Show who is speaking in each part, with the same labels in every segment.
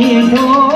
Speaker 1: 一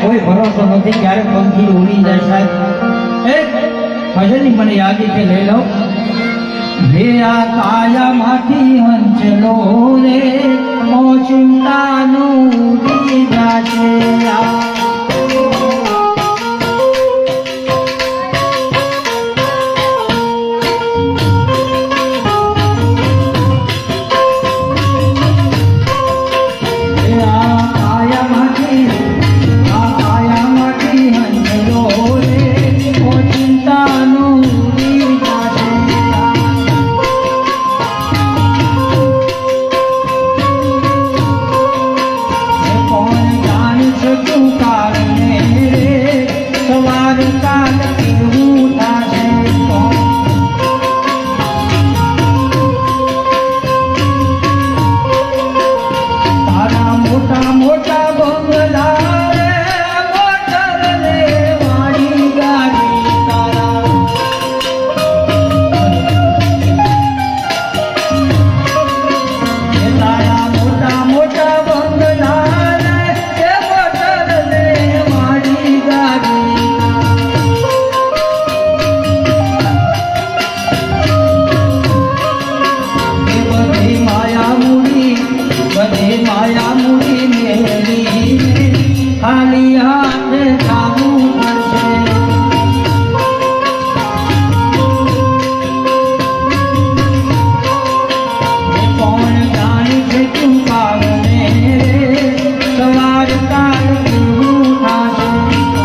Speaker 1: કોઈ ભરોસો નથી ક્યારે પંખી ઉડી જાય સાહેબ. એ ભજનની મને યાદ છે લઈ લો હે આ કાયા માંથી હંચલો રે મો ચિંતાનું ઉડી જાશે આ